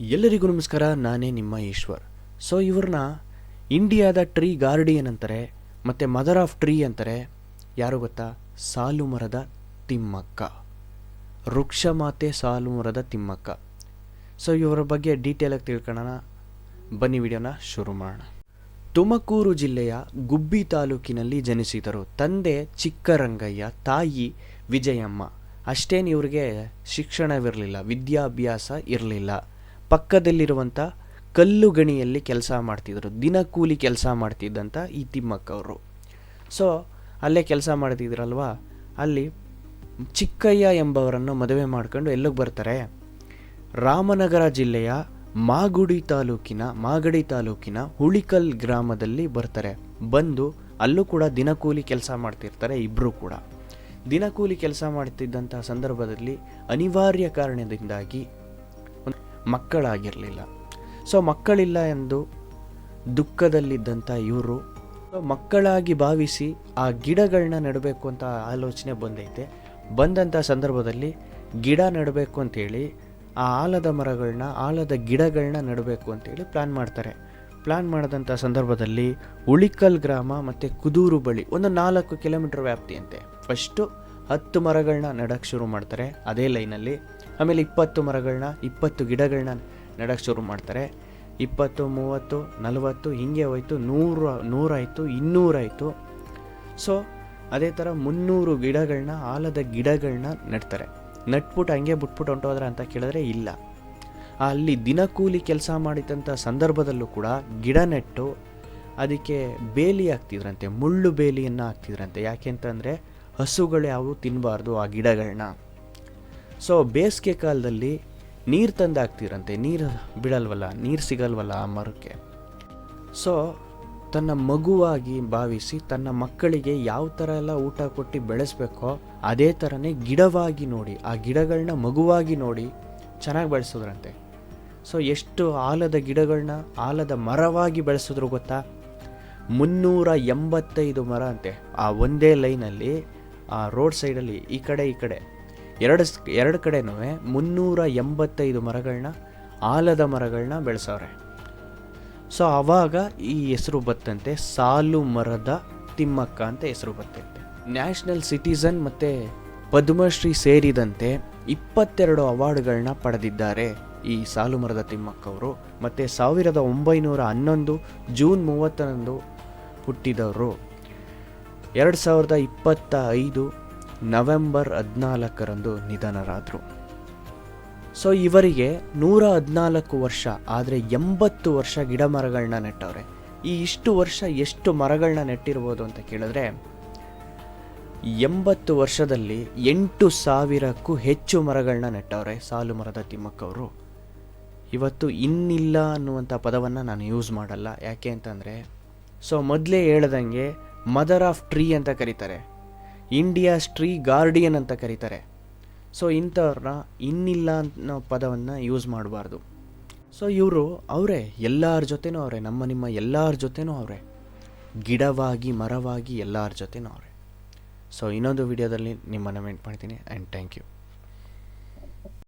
ಎಲ್ಲರಿಗೂ ನಮಸ್ಕಾರ, ನಾನೇ ನಿಮ್ಮ ಈಶ್ವರ್. ಸೊ ಇವ್ರನ್ನ ಇಂಡಿಯಾದ ಟ್ರೀ ಗಾರ್ಡಿಯನ್ ಅಂತಾರೆ ಮತ್ತು ಮದರ್ ಆಫ್ ಟ್ರೀ ಅಂತಾರೆ, ಯಾರು ಗೊತ್ತಾ? ಸಾಲು ಮರದ ತಿಮ್ಮಕ್ಕ. ವೃಕ್ಷಮಾತೆ ಸಾಲು ಮರದ ತಿಮ್ಮಕ್ಕ. ಸೊ ಇವರ ಬಗ್ಗೆ ಡೀಟೇಲಾಗಿ ತಿಳ್ಕೊಳ್ಳೋಣ. ಬನ್ನಿ ವಿಡಿಯೋನ ಶುರು ಮಾಡೋಣ. ತುಮಕೂರು ಜಿಲ್ಲೆಯ ಗುಬ್ಬಿ ತಾಲೂಕಿನಲ್ಲಿ ಜನಿಸಿದರು ತಂದೆ ಚಿಕ್ಕರಂಗಯ್ಯ, ತಾಯಿ ವಿಜಯಮ್ಮ. ಅಷ್ಟೇನು ಇವರಿಗೆ ಶಿಕ್ಷಣವಿರಲಿಲ್ಲ, ವಿದ್ಯಾಭ್ಯಾಸ ಇರಲಿಲ್ಲ. ಪಕ್ಕದಲ್ಲಿರುವಂಥ ಕಲ್ಲು ಗಣಿಯಲ್ಲಿ ಕೆಲಸ ಮಾಡ್ತಿದ್ರು, ದಿನಕೂಲಿ ಕೆಲಸ ಮಾಡ್ತಿದ್ದಂಥ ಈ ತಿಮ್ಮಕ್ಕ ಅವರು. ಸೊ ಅಲ್ಲೇ ಕೆಲಸ ಮಾಡ್ತಿದ್ರಲ್ವಾ? ಅಲ್ಲಿ ಚಿಕ್ಕಯ್ಯ ಎಂಬವರನ್ನು ಮದುವೆ ಮಾಡ್ಕೊಂಡು ಎಲ್ಲಿಗೆ ಬರ್ತಾರೆ. ರಾಮನಗರ ಜಿಲ್ಲೆಯ ಮಾಗುಡಿ ತಾಲೂಕಿನ, ಮಾಗಡಿ ತಾಲೂಕಿನ ಹುಳಿಕಲ್ ಗ್ರಾಮದಲ್ಲಿ ಬರ್ತಾರೆ. ಬಂದು ಅಲ್ಲೂ ಕೂಡ ದಿನಕೂಲಿ ಕೆಲಸ ಮಾಡ್ತಿರ್ತಾರೆ ಇಬ್ಬರೂ ಕೂಡ. ದಿನಕೂಲಿ ಕೆಲಸ ಮಾಡ್ತಿದ್ದಂಥ ಸಂದರ್ಭದಲ್ಲಿ ಅನಿವಾರ್ಯ ಕಾರಣದಿಂದಾಗಿ ಮಕ್ಕಳಾಗಿರಲಿಲ್ಲ. ಸೊ ಮಕ್ಕಳಿಲ್ಲ ಎಂದು ದುಃಖದಲ್ಲಿದ್ದಂಥ ಇವರು. ಮಕ್ಕಳಾಗಿ ಭಾವಿಸಿ ಆ ಗಿಡಗಳನ್ನ ನೆಡಬೇಕು ಅಂತ ಆಲೋಚನೆ ಬಂದೈತೆ. ಬಂದಂಥ ಸಂದರ್ಭದಲ್ಲಿ ಗಿಡ ನೆಡಬೇಕು ಅಂತೇಳಿ, ಆ ಆಲದ ಮರಗಳನ್ನ ಆಲದ ಗಿಡಗಳನ್ನ ನೆಡಬೇಕು ಅಂತೇಳಿ ಪ್ಲ್ಯಾನ್ ಮಾಡ್ತಾರೆ. ಪ್ಲ್ಯಾನ್ ಮಾಡಿದಂಥ ಸಂದರ್ಭದಲ್ಲಿ ಉಳಿಕಲ್ ಗ್ರಾಮ ಮತ್ತು ಕುದೂರು ಬಳಿ ಒಂದು ನಾಲ್ಕು ಕಿಲೋಮೀಟರ್ ವ್ಯಾಪ್ತಿಯಂತೆ. ಫಸ್ಟು ಹತ್ತು ಮರಗಳನ್ನ ನೆಡಕ್ಕೆ ಶುರು ಮಾಡ್ತಾರೆ. ಅದೇ ಲೈನಲ್ಲಿ ಆಮೇಲೆ ಇಪ್ಪತ್ತು ಮರಗಳನ್ನ, ಇಪ್ಪತ್ತು ಗಿಡಗಳನ್ನ ನೆಡಕ್ಕೆ ಶುರು ಮಾಡ್ತಾರೆ. ಇಪ್ಪತ್ತು, ಮೂವತ್ತು, ನಲವತ್ತು, ಹಿಂಗೆ ಹೋಯ್ತು. ನೂರು, ನೂರಾಯಿತು, ಇನ್ನೂರಾಯಿತು. ಸೊ ಅದೇ ಥರ ಮುನ್ನೂರು ಗಿಡಗಳನ್ನ, ಆಲದ ಗಿಡಗಳನ್ನ ನೆಡ್ತಾರೆ. ನಟ್ಬಿಟ್ಟು ಹಂಗೆ ಬಿಟ್ಬಿಟ್ಟು ಹೊಂಟೋದ್ರ ಅಂತ ಕೇಳಿದ್ರೆ ಇಲ್ಲ. ಅಲ್ಲಿ ದಿನಕೂಲಿ ಕೆಲಸ ಮಾಡಿದಂಥ ಸಂದರ್ಭದಲ್ಲೂ ಕೂಡ ಗಿಡ ನೆಟ್ಟು ಅದಕ್ಕೆ ಬೇಲಿ ಹಾಕ್ತಿದ್ರಂತೆ, ಮುಳ್ಳು ಬೇಲಿಯನ್ನು ಹಾಕ್ತಿದ್ರಂತೆ. ಯಾಕೆ ಅಂತಂದರೆ ಹಸುಗಳು ಯಾವುವು ತಿನ್ನಬಾರ್ದು ಆ ಗಿಡಗಳನ್ನ ಸೊ ಬೇಸಿಗೆ ಕಾಲದಲ್ಲಿ ನೀರು ತಂದು ಹಾಕ್ತೀರಂತೆ ನೀರು ಬಿಡಲ್ವಲ್ಲ, ನೀರು ಸಿಗಲ್ವಲ್ಲ ಆ ಮರಕ್ಕೆ. ಸೊ ತನ್ನ ಮಗುವಾಗಿ ಭಾವಿಸಿ, ತನ್ನ ಮಕ್ಕಳಿಗೆ ಯಾವ ಥರ ಎಲ್ಲ ಊಟ ಕೊಟ್ಟು ಬೆಳೆಸ್ಬೇಕೋ, ಅದೇ ಥರನೇ ಗಿಡವಾಗಿ ನೋಡಿ, ಆ ಗಿಡಗಳನ್ನ ಮಗುವಾಗಿ ನೋಡಿ ಚೆನ್ನಾಗಿ ಬೆಳೆಸಿದ್ರಂತೆ. ಸೊ ಎಷ್ಟು ಆಲದ ಗಿಡಗಳನ್ನ ಆಲದ ಮರವಾಗಿ ಬೆಳೆಸಿದ್ರು ಗೊತ್ತಾ? ಮುನ್ನೂರ ಎಂಬತ್ತೈದು ಮರ ಅಂತೆ. ಆ ಒಂದೇ ಲೈನಲ್ಲಿ, ಆ ರೋಡ್ ಸೈಡಲ್ಲಿ, ಈ ಕಡೆ ಈ ಕಡೆ. ಎರಡು ಎರಡು ಕಡೆನೂ ಮುನ್ನೂರ ಎಂಬತ್ತೈದು ಮರಗಳನ್ನ, ಆಲದ ಮರಗಳನ್ನ ಬೆಳೆಸವ್ರೆ. ಸೊ ಆವಾಗ ಈ ಹೆಸರು ಬತ್ತಂತೆ, ಸಾಲು ಮರದ ತಿಮ್ಮಕ್ಕ ಅಂತ ಹೆಸರು ಬತ್ತಂತೆ. ನ್ಯಾಷನಲ್ ಸಿಟಿಸನ್ ಮತ್ತು ಪದ್ಮಶ್ರೀ ಸೇರಿದಂತೆ ಇಪ್ಪತ್ತೆರಡು ಅವಾರ್ಡ್ಗಳನ್ನ ಪಡೆದಿದ್ದಾರೆ ಈ ಸಾಲು ಮರದ ತಿಮ್ಮಕ್ಕವರು. ಮತ್ತು ಸಾವಿರದ ಒಂಬೈನೂರ ಹನ್ನೊಂದು, ಜೂನ್ ಮೂವತ್ತರಂದು ಹುಟ್ಟಿದವರು. ಎರಡು ಸಾವಿರದ ಇಪ್ಪತ್ತ ಐದು ನವೆಂಬರ್ ಹದಿನಾಲ್ಕರಂದು ನಿಧನರಾದರು. ಸೊ ಇವರಿಗೆ ನೂರ ಹದಿನಾಲ್ಕು ವರ್ಷ, ಆದರೆ ಎಂಬತ್ತು ವರ್ಷ ಗಿಡ ಮರಗಳನ್ನ ನೆಟ್ಟವ್ರೆ. ಈ ಇಷ್ಟು ವರ್ಷ ಎಷ್ಟು ಮರಗಳನ್ನ ನೆಟ್ಟಿರ್ಬೋದು ಅಂತ ಕೇಳಿದ್ರೆ, ಎಂಬತ್ತು ವರ್ಷದಲ್ಲಿ ಎಂಟು ಸಾವಿರಕ್ಕೂ ಹೆಚ್ಚು ಮರಗಳನ್ನ ನೆಟ್ಟವ್ರೆ ಸಾಲು ಮರದ ತಿಮ್ಮಕ್ಕವರು ಇವತ್ತು ಇನ್ನಿಲ್ಲ ಅನ್ನುವಂಥ ಪದವನ್ನು ನಾನು ಯೂಸ್ ಮಾಡಲ್ಲ. ಯಾಕೆ ಅಂತಂದರೆ ಸೊ ಮೊದಲೇ ಹೇಳ್ದಂಗೆ ಮದರ್ ಆಫ್ ಟ್ರೀ ಅಂತ ಕರೀತಾರೆ. ಇಂಡಿಯಾಸ್ ಸ್ಟ್ರೀ ಗಾರ್ಡಿಯನ್ ಅಂತ ಕರೀತಾರೆ. ಸೊ ಇಂಥವ್ರನ್ನ ಇನ್ನಿಲ್ಲ ಅನ್ನೋ ಪದವನ್ನು ಯೂಸ್ ಮಾಡಬಾರ್ದು. ಸೊ ಇವರು ಅವರೇ, ಎಲ್ಲರ ಜೊತೆನೂ ಅವರೇ, ನಮ್ಮ ನಿಮ್ಮ ಎಲ್ಲರ ಜೊತೆನೂ ಅವರೇ. ಗಿಡವಾಗಿ, ಮರವಾಗಿ ಎಲ್ಲರ ಜೊತೆನೂ ಅವರೇ. ಸೊ ಇನ್ನೊಂದು ವಿಡಿಯೋದಲ್ಲಿ ನಿಮ್ಮನ್ನು ಮೆಂಟ್ ಮಾಡ್ತೀನಿ ಆ್ಯಂಡ್ ಥ್ಯಾಂಕ್ ಯು